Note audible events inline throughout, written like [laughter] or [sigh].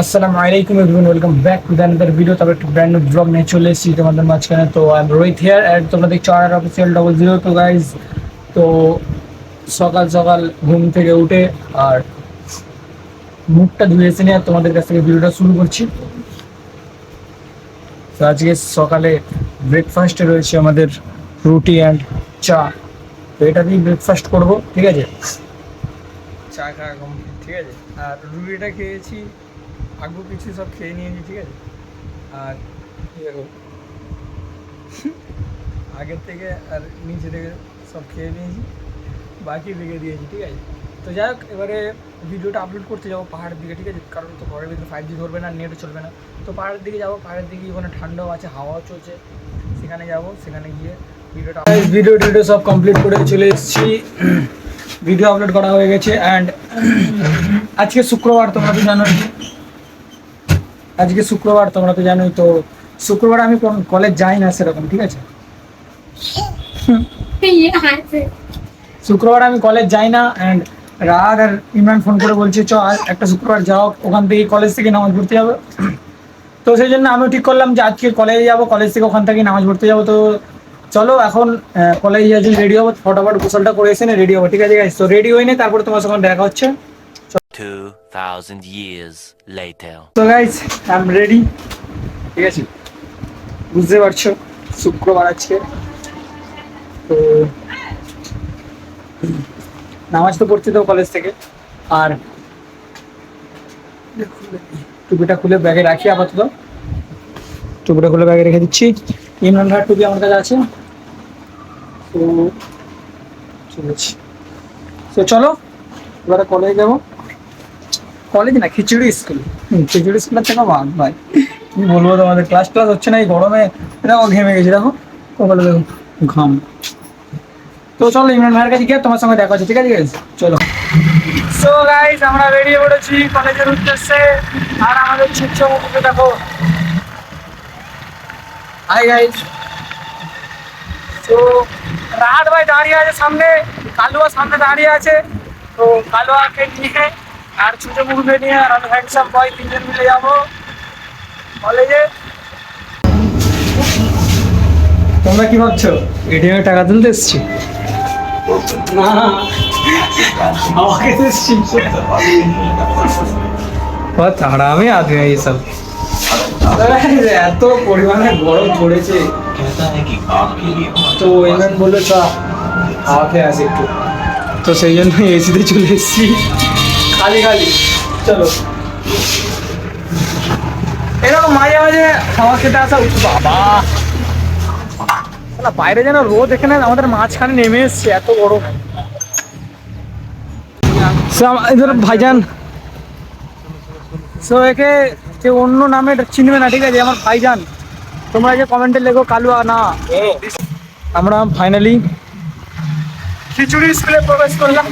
আসসালামু আলাইকুম everyone welcome back to the video তবে একটু ব্র্যান্ড নিউ ব্লগ নিয়ে চলে এসেছি তোমাদের মাঝখানে। তো I am Rohit here and তোমরা দেখছ আর অফিসিয়াল ডবল জিরো তো গাইজ তো সকাল সকাল ঘুম থেকে উঠে আর মুখটা ধুয়ে এসে নিয়ে তোমাদের কাছ থেকে ভিডিওটা শুরু করছি। তো আজকে সকালে ব্রেকফাস্টে রয়েছে আমাদের রুটি অ্যান্ড চা। তো এটা দিয়ে ব্রেকফাস্ট করব, ঠিক আছে? চা খাওয়া ঠিক আছে? আর রুটিটা খেয়েছি আগু পিছু সব খেয়ে নিয়েছি, ঠিক আছে? আর আগের থেকে আর নিচে থেকে সব খেয়ে নিয়েছি, বাকি রেখে দিয়েছি, ঠিক আছে? তো যাই হোক, এবারে ভিডিওটা আপলোড করতে যাব পাহাড়ের দিকে, ঠিক আছে? কারণ তো ঘরের ভিতরে ফাইভ জি ধরবে না নেটও চলবে না। তো পাহাড়ের দিকে যাব, পাহাড়ের দিকে ওখানে ঠান্ডাও আছে, হাওয়াও চলছে। সেখানে যাব, সেখানে গিয়ে ভিডিওটা ভিডিও টিডিও সব কমপ্লিট করে চলে এসেছি। [clears throat] ভিডিও আপলোড করা হয়ে গেছে অ্যান্ড [clears throat] আজকে শুক্রবার, তোমরা তো জানোই। আজকে শুক্রবার, তোমরা তো জানোই তো, শুক্রবার আমি কোন কলেজ যাই না সেরকম, ঠিক আছে? শুক্রবার আমি কলেজ যাই না অ্যান্ড রাগ আর ইমরান ফোন করে বলছে, চ একটা শুক্রবার যাও, ওখান থেকে কলেজ থেকে নামাজ পড়তে যাব। তো সেই জন্য আমি ঠিক করলাম যে, আজকে কলেজে যাব কলেজ থেকে ওখান থেকে নামাজ পড়তে যাব। তো চলো, এখন কলেজে যাচ্ছি রেডি হব, ফটাফট গোসলটা করে এসে রেডি হব, ঠিক আছে তো রেডি হয়ে নেই তারপরে তোমার সঙ্গে দেখা হচ্ছে। 2,000 years later. Guys I am ready ঠিক আছে? বুঝতে পারছ? শুক্রবার আজকে। তো নামাজ তো পড়তে তো কলেজ থেকে। আর টুপিটা খুলে ব্যাগে রাখি আপাতত। টুপিটা খুলে ব্যাগে রেখে দিচ্ছি। ইমরান ভাইয়ের টুপি আমার কাছে আছে। তো ঠিক আছে। তো চলো এবারে কলেজে যাব। কলেজ না, খিচুড়ি স্কুল। খিচুড়ি স্কুলের থেকে বাদ ভাই। কি বলব তোমাদের, ক্লাস ক্লাস হচ্ছে না, এই গরমে দেখো ঘেমে গেছি, দেখো। কপালে দেখো, ঘাম। তো চলো, ইমরান ভাইয়ের কাছে গিয়ে তোমার সঙ্গে দেখা হচ্ছে, ঠিক আছে চলো। সো গাইস আমরা বেরিয়ে পড়েছি কলেজের উদ্দেশ্যে। আর আমাদের ছিচ্ছ দেখো। হাই গাইস তো রাত ভাই দাঁড়িয়ে আছে সামনে, কালুয়া সামনে দাঁড়িয়ে আছে। তো কালুয়াকে নিয়ে আর ছোট মুখে নিয়ে আর আমি হ্যান্ডসাম বয় তিনজন মিলে যাব। কলেজে। তোমরা কি ভাবছ? এটিএমে টাকা তুলতে এসছি? না আমাকে তো এসছি তাড়া আমি আদমি এইসব এত পরিমাণে গরম পড়েছে। তো ইমরান বলল চ হাওয়া খেয়ে আসি একটু। তো সেই জন্য এসিতে চলে এসেছি। খালি খালি চলো। এরকম মাঝে মাঝে হাওয়া খেতে আসা উচিত। বাবা। বাইরে যেন রোদ এখানে আমাদের মাঝখানে নেমে এসছে এত গরম। ভাইজান। সো একে যে অন্য নামে চিনবে না ঠিক আছে? আমার ভাইজান। তোমরা যে কমেন্টে লেখো কালুয়া না। আমরা ফাইনালি খিচুড়ি স্কুলে প্রবেশ করলাম।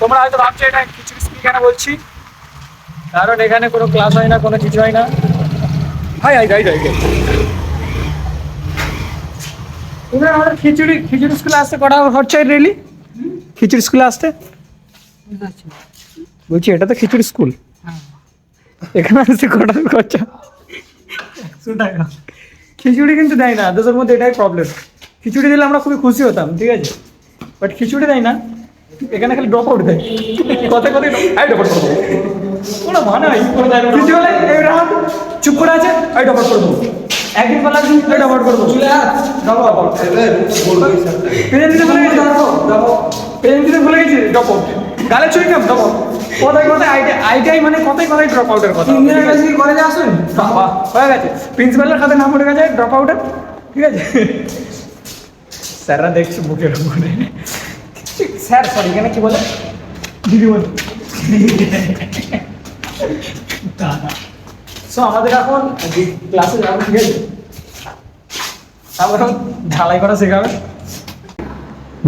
তোমরা হয়তো ভাবছ এটা খিচুড়ি স্কুল কেন বলছি? কারণ এখানে কোনো ক্লাস হয় না কোনো কিছু হয় না। হাই হাই হাই হাই তোমরা আমাদের খিচুড়ি খিচুড়ি স্কুলে আসতে কটা খরচা রেলি খিচুড়ি স্কুলে আসতে? বলছি এটা তো খিচুড়ি স্কুল এখানে আসতে কটা খরচা টাকা খিচুড়ি কিন্তু দেয় না দেশের মধ্যে এটাই প্রবলেম খিচুড়ি দিলে আমরা খুবই খুশি হতাম ঠিক আছে? বাট খিচুড়ি দেয় না। এখানে খালি ড্রপ আউট দেয়। কথা কথা আই ড্রপ আউট করব কোনো মানে নাই। কিছু হলে এই রাত চুপ করে আছে আই ড্রপ আউট করব একদিন বলা আই ড্রপ আউট করব ড্রপ আউট পেন দিতে ভুলে গেছি। পেন দিতে ভুলে গেছি ড্রপ আউট গালে চুই কাম ড্রপ আউট কথায় কথায় আইটিআই মানে কথায় কথায় ড্রপ আউটের কথা। কলেজে আসুন? বাবা হয়ে গেছে। প্রিন্সিপালের খাতে নাম উঠে গেছে ড্রপ আউটের ঠিক আছে? স্যাররা দেখছি বুকের উপরে। স্যার সরি এখানে কি বলে দিদি বলে সো আমাদের এখন ক্লাসে যাব ঠিক আছে আমরা এখন ঢালাই করা শেখাবে।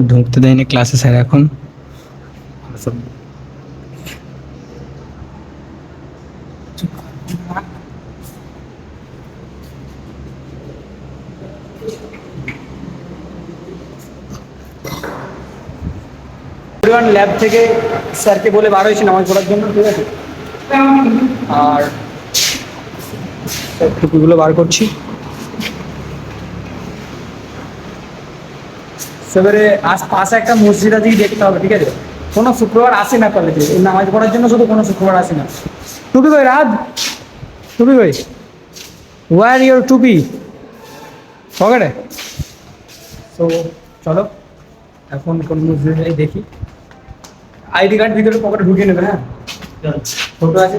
ঢুকতে দেয়নি ক্লাসে স্যার এখন। ল্যাব থেকে স্যারকে বলে বার হয়েছে নামাজ পড়ার জন্য, ঠিক আছে? আর টুপিগুলো বার করছি। সেবারে আস পাশে একটা মসজিদ আছে দেখতে হবে, ঠিক আছে? কোনো শুক্রবার আসে না কলেজে নামাজ পড়ার জন্য শুধু কোনো শুক্রবার আসে না। টুপি কই রাত টুপি কই? ওয়ার ইউর টুপি? পকেটে? তো চলো, এখন কোন মসজিদে দেখি। আইডি কার্ড ভিতরে পকেটে ঢুকিয়ে নেবে হ্যাঁ? ফটো আছে?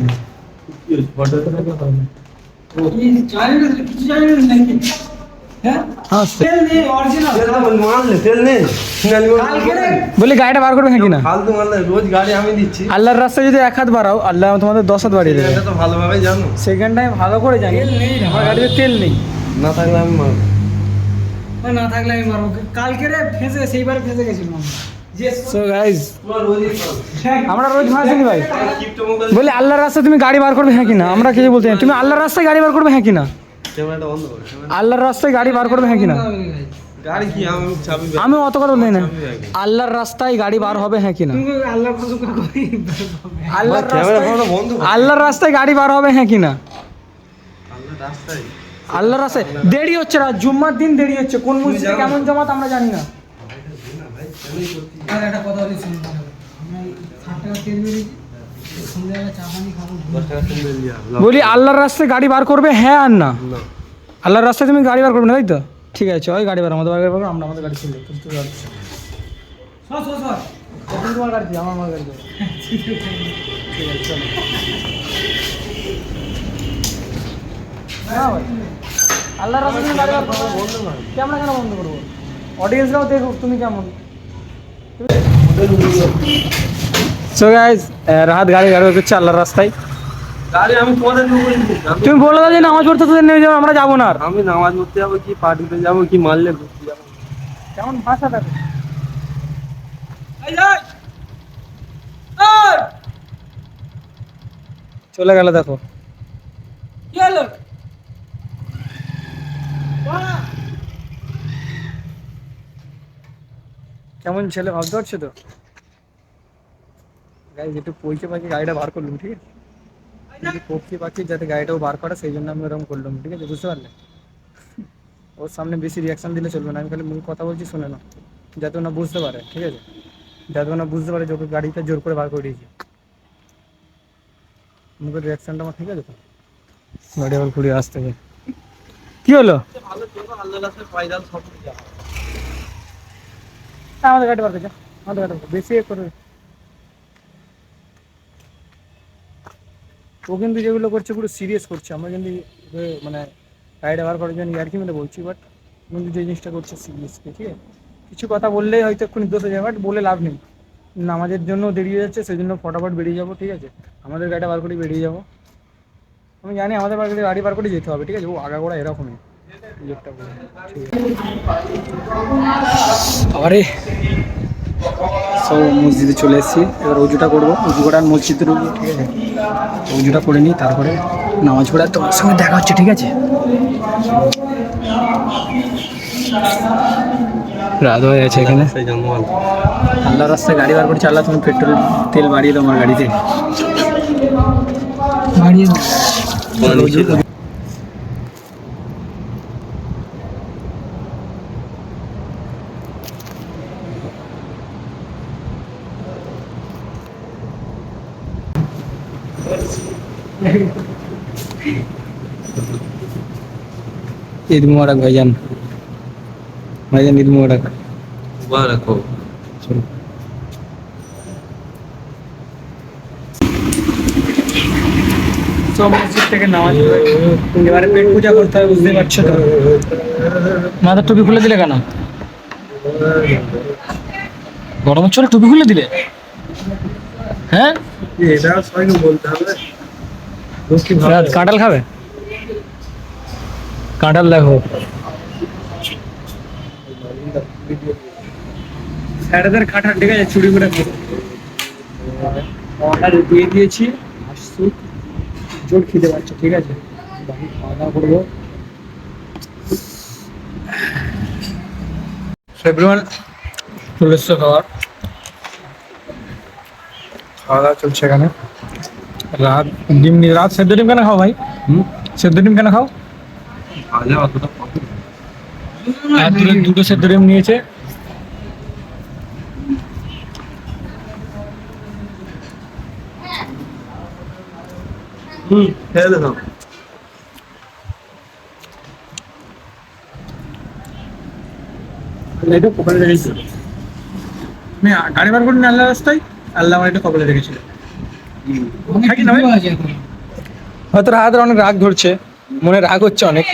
না। হ্যাঁ? বলি গাড়িটা বার করবে হ্যাঁ কিনা ফালতু মারলে রোজ গাড়ি আমি দিচ্ছি। আল্লাহর রাস্তায় যদি এক হাত বাড়াও আল্লাহ তোমাদের দশ হাত বাড়িয়ে দেবে। এটা তো ভালোভাবে জানো। সেকেন্ড টাইম ভালো করে জানি। আমার গাড়িতে তেল নেই। না থাকলে আমি মারবো। না থাকলে আমি মারবো। কালকে রে ফেঁসে সেইবারে ফেঁসে গেছিলাম সো গাইজ। আমরা রোজ ভাসিনি ভাই। বলি আল্লাহর রাস্তায় তুমি গাড়ি বার করবে হ্যাঁ কিনা আমরা কিছু বলতে না। তুমি আল্লাহর রাস্তায় গাড়ি বার করবে হ্যাঁ কিনা আল্লাহর রাস্তায় গাড়ি বার করবে হ্যাঁ কিনা কি? আমি আমি অত কথা বলি না। আল্লাহর রাস্তায় গাড়ি বার হবে হ্যাঁ কিনা আল্লাহর রাস্তায় ফোনটা বন্ধ করো। আল্লাহর রাস্তায় গাড়ি বার হবে হ্যাঁ কিনা আল্লাহ রাস্তায় আল্লাহর রাস্তায় দেরি হচ্ছে না জুম্মার দিন দেরি হচ্ছে। কোন মসজিদে কেমন জমাত আমরা জানি না। বলি আল্লাহর রাস্তায় গাড়ি বার করবে? হ্যাঁ আর না। আল্লাহর রাস্তায় তুমি গাড়ি বার করবে না তাই তো? ঠিক আছে ওই গাড়ি বার আমাদের গাড়ি বার করব, আমরা আমাদের গাড়ি তুমি তোমার গাড়ি আমার আমার গাড়ি। ঠিক আছে চলো। না ভাই, আল্লাহর রাস্তায় তুমি গাড়ি বার করবে ক্যামেরা কেন বন্ধ করব অডিয়েন্সরাও দেখুক তুমি কেমন সো গাইজ রাহাত গাড়ি গাড়ি করছে আল্লাহর রাস্তায়। গাড়ি আমি পরে দেবো বলছি। আমি- তুমি বলে দাও যে নামাজ পড়তে তোদের নেমে যাব আমরা যাব না আর। আমি নামাজ পড়তে যাব কি পার্টিতে যাব কি মারলে ঘুরতে যাব। কেমন ভাষা থাকে চলে গেল দেখো। কি হলো? কেমন ছেলে, ভাবতে পারছ তো? গাড়ি একটু পৌঁছে পাখি গাড়িটা বার করলাম, ঠিক আছে? পক্ষী পাখি যাতে গাড়িটাও বার করে, সেই জন্য আমি ওরকম করলাম, ঠিক আছে? বুঝতে পারলে? ওর সামনে বেশি রিয়াকশন দিলে চলবে না, আমি খালি মুখে কথা বলছি, শুনে না যাতে না বুঝতে পারে, ঠিক আছে? যাতে না বুঝতে পারে যে ওকে গাড়িটা জোর করে বার করে দিয়েছি। মুখের রিয়াকশনটা আমার ঠিক আছে তো? গাড়ি আবার ঘুরে আসতে হবে। কি হলো? আমাদের গাড়ি বার যা। আমাদের গাড়ি বেশি করে ও কিন্তু যেগুলো করছে পুরো সিরিয়াস করছে। আমরা কিন্তু মানে গাড়িটা বার করার জন্য ইয়ার্কি মেলে বলছি বাট কিন্তু যে জিনিসটা করছে সিরিয়াস ঠিক আছে? কিছু কথা বললেই হয়তো এক্ষুনি দোষ হয়ে যাবে বাট বলে লাভ নেই। নামাজের জন্য দেরি হয়ে যাচ্ছে সেই জন্য ফটাফট বেরিয়ে যাব, ঠিক আছে? আমাদের গাড়িটা বার করে বেরিয়ে যাব। আমি জানি আমাদের বার করে গাড়ি বার করে যেতে হবে ঠিক আছে? ও আগাগোড়া এরকমই। আরে সব মসজিদে চলে এসেছি। এবার উজুটা করব। উজু করার মসজিদে ঢুকবো ঠিক আছে? উজুটা করে নিই তারপরে নামাজ পড়ে আর তোমার সঙ্গে দেখা হচ্ছে ঠিক আছে? রাত হয়ে গেছে এখানে। আল্লাহ রাস্তায় গাড়ি বার করে আল্লাহ তুমি পেট্রোল তেল বাড়িয়ে দাও আমার গাড়িতে। বাড়িয়ে দাও ঈদ মুবারক ভাইজান ভাইজান ঈদ মুবারক মুবারক হোক চলো সব মসজিদ থেকে নামাজ পড়ে। এবারে পেট পূজা করতে হবে বুঝতে পারছ তো? মাথার টুপি খুলে দিলে কেন? গরমের চলে টুপি খুলে দিলে? হ্যাঁ? এটা সবাইকে বলতে হবে। কাঁঠাল খাবে? কাঁঠাল দেখো। স্যারেদের কাঁঠাল ঠিক আছে চুরি করে অর্ডার দিয়ে দিয়েছি। জোর খিদে পাচ্ছে ঠিক আছে? বাড়ি খাওয়া দাওয়া করব। এভরিওয়ান চলে এসছো খাবার খাওয়া দাওয়া চলছে এখানে। রাত ডিম রাত সেদ্ধ ডিম কেন খাও ভাই? সেদ্ধ ডিম কেন খাও? ভাজা অতটা দুটো সেদ্ধ ডিম নিয়েছে। হুম খেয়ে দেখো এটা কপালে রেখেছিল। আমি গাড়ি বার করে নিয়ে আল্লাহ রাস্তায়। আল্লাহ আমার এটা কপালে রেখেছিল। হয়তো রাহাতের অনেক রাগ ধরছে। মনে রাগ হচ্ছে অনেক।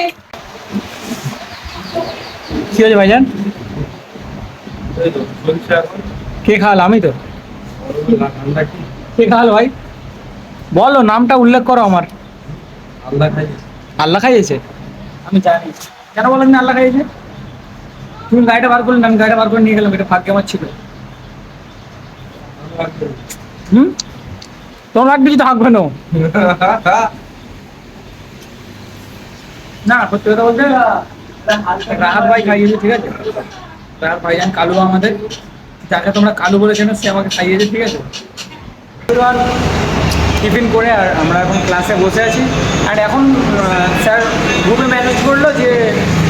কি হয়েছে ভাইজান? কে খাওয়াল আমি তো। কে? খাওয়াল ভাই? বলো নামটা উল্লেখ করো আমার। আল্লাহ খাই আল্লাহ খাইয়েছে? আমি জানি। কেন বলেন না আল্লাহ খাইয়েছে? তুমি গাড়িটা বার করলেন আমি গাড়িটা বার করে নিয়ে গেলাম এটা ভাগ্য আমার ছিল। হুম? তোমার রাখবি যদি হাঁকবে না। না সত্যি কথা বলতে রাহাত ভাই খাইয়েছে ঠিক আছে? রাহাত ভাইজান কালু আমাদের। যাকে তোমরা কালু বলে চেনো সে আমাকে খাইয়েছে ঠিক আছে? টিফিন করে আর আমরা এখন ক্লাসে বসে আছি। আর এখন স্যার গ্রুপে ম্যানেজ করল যে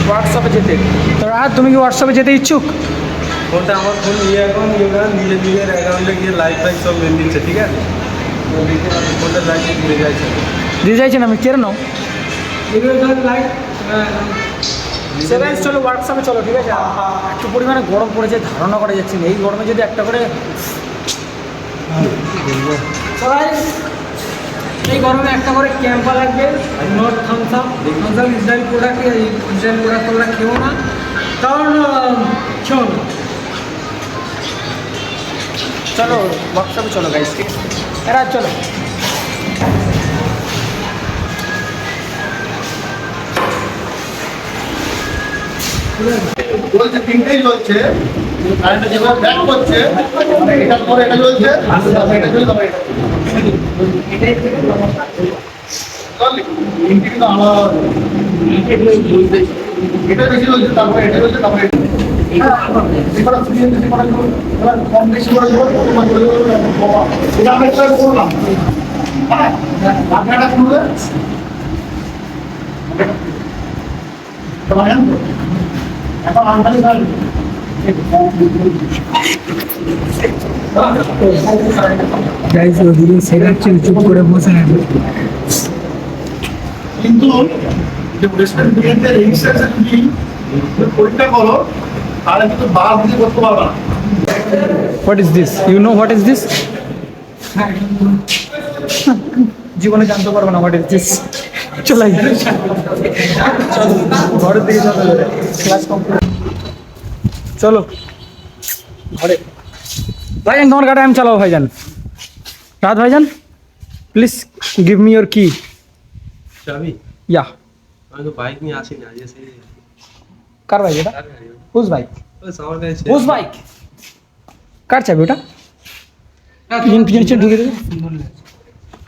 হোয়াটসঅ্যাপে যেতে। তো রাহাত তুমি কি হোয়াটসঅ্যাপে যেতে ইচ্ছুক? ফোনটা আমার ফোন ইয়ে এখন ইয়ে নিজের নিজের অ্যাকাউন্টে গিয়ে লাইভ ফাইভ সব মেন দিচ্ছে ঠিক আছে? তো দেখে আমি ফোনটা লাইভ ঘুরে যাচ্ছে দিতে চাইছেন আমি কেড়ে নাও। চলো হোয়াটসঅ্যাপে চলো ঠিক আছে? একটু পরিমাণে গরম পড়েছে ধারণা করা যাচ্ছে না। এই গরমে যদি একটা করে সবাই এই গরমে একটা করে ক্যাম্পা লাগবে। Not Thums Up Thums Up Israel product Israel product তোমরা খেও না। কারণ না চলো। হোয়াটসঅ্যাপে চলো গাইস ঠিক এরা চলো। চলছে তিনটেই চলছে। কারেন্টটা যেভাবে ব্যাক করছে এটার পরে এটা চলছে। এটা চলছে। এটা বেশি চলছে তারপরে এটা চলছে তারপরে মনে কম বেশি করে এটা আমরা একটা করলাম। হ্যাঁ, আপনারা শুনবে? এখন থাকবে। গাইস ওদিকে সেরাচ্ছে চুপ করে বসে আছে কিন্তু যে ওয়েস্টার্ন ইউনিয়নের রেজিস্ট্রেশন কি পরীক্ষা করো তাহলে কিন্তু বার বুঝে করতে পারবে না। What is this you know what is this জীবনে জানতে পারব না হোয়াট ইজ দিস চলাই চলো ঘরের দিকে চলো ক্লাস কমপ্লিট চলো ঘরে ভাইজান তোমার গাড়ি আমি চালাবো ভাইজান রাত ভাইজান প্লিজ গিভ মি ইয়োর কি চাবি ইয়া আমি তো বাইক নিয়ে আসিনি আজ এসে কার বাইক এটা হুজ বাইক বাস আমার কাছে হুজ বাইক কার চাবি ওটা পিছন পিছন পিছন ঢুকে দেবে সুন্দর লাগছে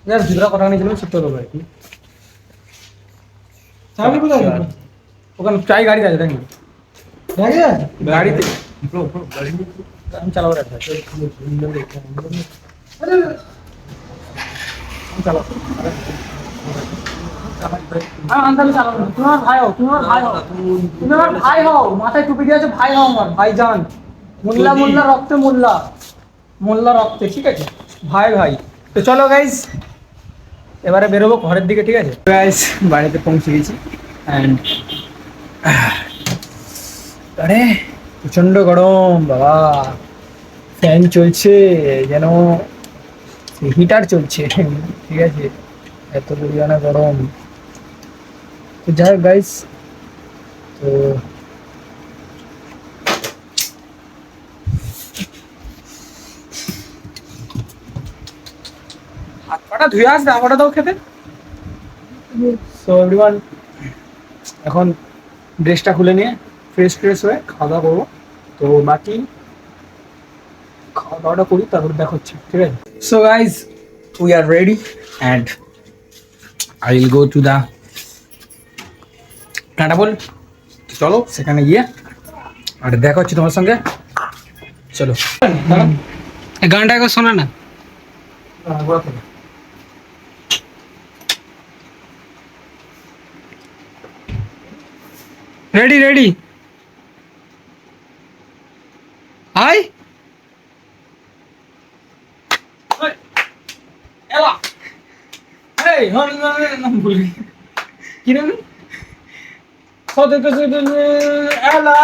यार दूसरा কথা নিয়েছিলাম সত্য লোক আর কি চাবি কোথায় গেল? ওখানে চাই গাড়ি আছে দেখি ব্যাগে? গাড়িতে। আমি চালাবো রাখা চালাবো আমি চালাবো। না। ভাই হও তুমি ভাই হও। তুমি আমার ভাই হও। মাথায় টুপি দিয়ে আছে ভাই হও আমার ভাই জান মোল্লা মোল্লা রক্তে মোল্লা। মোল্লা রক্তে ঠিক আছে? ভাই ভাই। তো চলো গাইজ এবারে বেরোবো ঘরের দিকে ঠিক আছে? গাইজ বাড়িতে পৌঁছে গেছি। অ্যান্ড আরে, প্রচণ্ড গরম, বাবা। ফ্যান চলছে, যেন হিটার চলছে, ঠিক আছে? এত পরিমাণে গরম। তো যাই হোক গাইস তো ধুয়ে খেতে। এখন ড্রেসটা খুলে নিয়ে ফ্রেশ ফ্রেশ হয়ে খাওয়া দাওয়া করব। তো বাকি খাওয়া দাওয়াটা করি তারপর দেখা হচ্ছে ঠিক আছে? So guys we are ready and I will go to the Tata বল। চলো সেখানে গিয়ে আর দেখা হচ্ছে তোমার সঙ্গে। চলো। এই গানটা একবার শোনা না। হ্যাঁ, গোড়া আই এলা। এই হন নাম ভুলে কি নাম? এলা।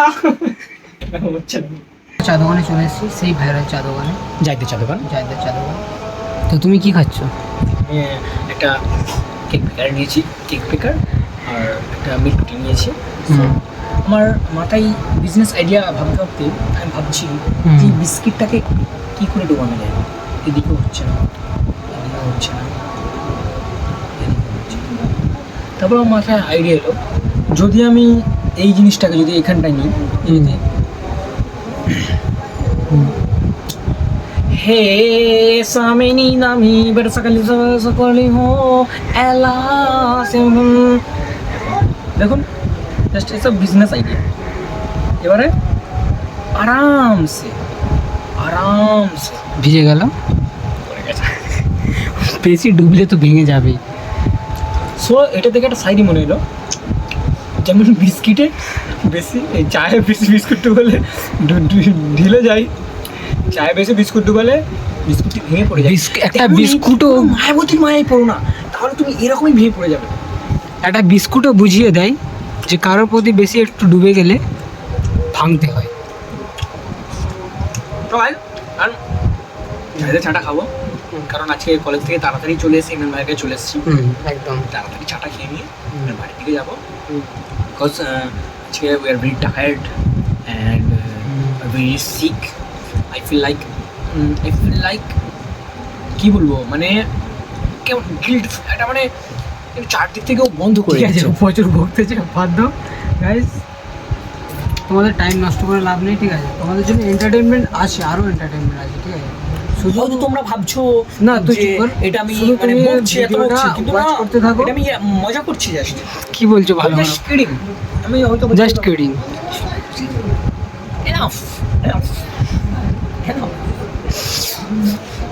হচ্ছে চা দোকানে চলে এসেছি সেই ভাইরাল চা দোকানে যাইতে চা দোকান চায়ের চা দোকান তো তুমি কি খাচ্ছ? একটা কেক পেকার নিয়েছি কেক পেকার আর একটা মিল্ক নিয়েছি। আমার মাথায় বিজনেস আইডিয়া ভাবতে ভাবতে আমি ভাবছি যে বিস্কিটটাকে কী করে ডোবানো যায় এদিকেও হচ্ছে না এদিকেও হচ্ছে না এদিকেও হচ্ছে না। তারপর আমার মাথায় আইডিয়া এলো যদি আমি এই জিনিসটাকে যদি এখানটায় নিই হে সামিনী নামি বেরসাকালি সকলি হো এলা দেখুন জাস্ট এসব বিজনেস আইডিয়া এবারে আরামসে আরামসে। ভিজে গেল বেশি ডুবলে তো ভেঙে যাবে। সো এটা থেকে একটা সাইডই মনে হলো। যেমন বিস্কিটে বেশি এই চায়ে বেশি বিস্কুট ডুবালে ঢিলে যায় চায়ে বেশি বিস্কুট ডুবালে বিস্কুটটি ভেঙে পড়ে যায়। একটা বিস্কুটও- মায়াবতীর মায়ায় পড়ো না। তাহলে তুমি এরকমই ভেঙে পড়ে যাবে। একটা বিস্কুটও বুঝিয়ে দেয়। যে কারোর প্রতি বেশি একটু ডুবে গেলে ভাঙতে হয়। তো ভাই আর ঝাড়ে চাটা খাব। কারণ আজকে কলেজ থেকে তাড়াতাড়ি চলে এসেছি ইমরান ভাইকে চলে এসেছি। একদম। তাড়াতাড়ি চাটা খেয়ে নিয়ে বাড়ির দিকে যাব। বিকজ আজকে we are very tired and very sick I feel like I feel like কী বলব? মানে কেমন গিল্ট একটা মানে চারদিক থেকেও বন্ধ করে ঠিক আছে দিচ্ছে। প্রচুর ভুগতেছে বাধ্য। গাইস তোমাদের টাইম নষ্ট করে লাভ নেই ঠিক আছে? তোমাদের জন্য এন্টারটেনমেন্ট আছে আরও এন্টারটেনমেন্ট আছে ঠিক আছে? শুধু তোমরা ভাবছ না, তুই। এটা আমি মানে বকছি এত ভিডিওটা কিন্তু না করতে থাকো। এটা আমি মজা করছি জাস্ট কি বলছো ভালো জাস্ট কিডিং আমি হয়তো just kidding enough enough enough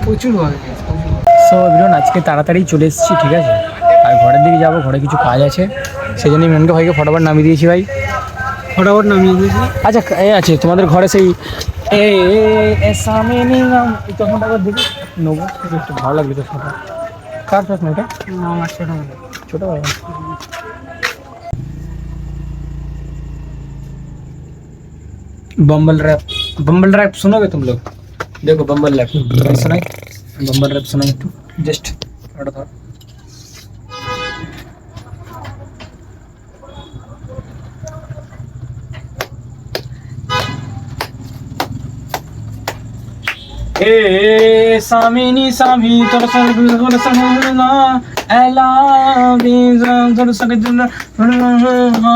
প্রচুর ভালো সো বিরন আজকে তাড়াতাড়ি চলে এসেছি ঠিক আছে? আর ঘরের দিকে যাবো ঘরে কিছু কাজ আছে সেই জন্য ইমরানকে ভাইকে ফটাফট নামিয়ে দিয়েছি ভাই ফটাফট নামিয়ে দিয়েছি আচ্ছা এ আছে তোমাদের ঘরে সেই এ সামনে নাম এই চশমাটা একবার দেখি নেবো একটু ভালো লাগবে চশমাটা কার চশমা এটা আমার ছোট ভাই। ছোটো ভাই बम्बल रैप बम्बल रैप सुनोगे तुम लोग देखो बम्बल रैप सुनाई बम्बल रैप सुनाई तो जस्ट थोड़ा थोड़ा সামিনি সামি তোর এলা তোর সঙ্গে না।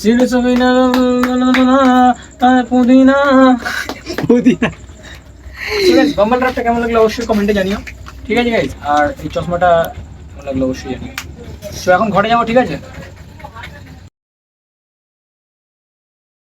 সির পুদিনা। পুদিনা। ঠিক আছে বাম্বাল রাতটা কেমন লাগল অবশ্যই কমেন্টে জানিও। ঠিক আছে গাইজ আর এই চশমাটা কেমন লাগল অবশ্যই জানিও। তো এখন ঘরে যাব ঠিক আছে?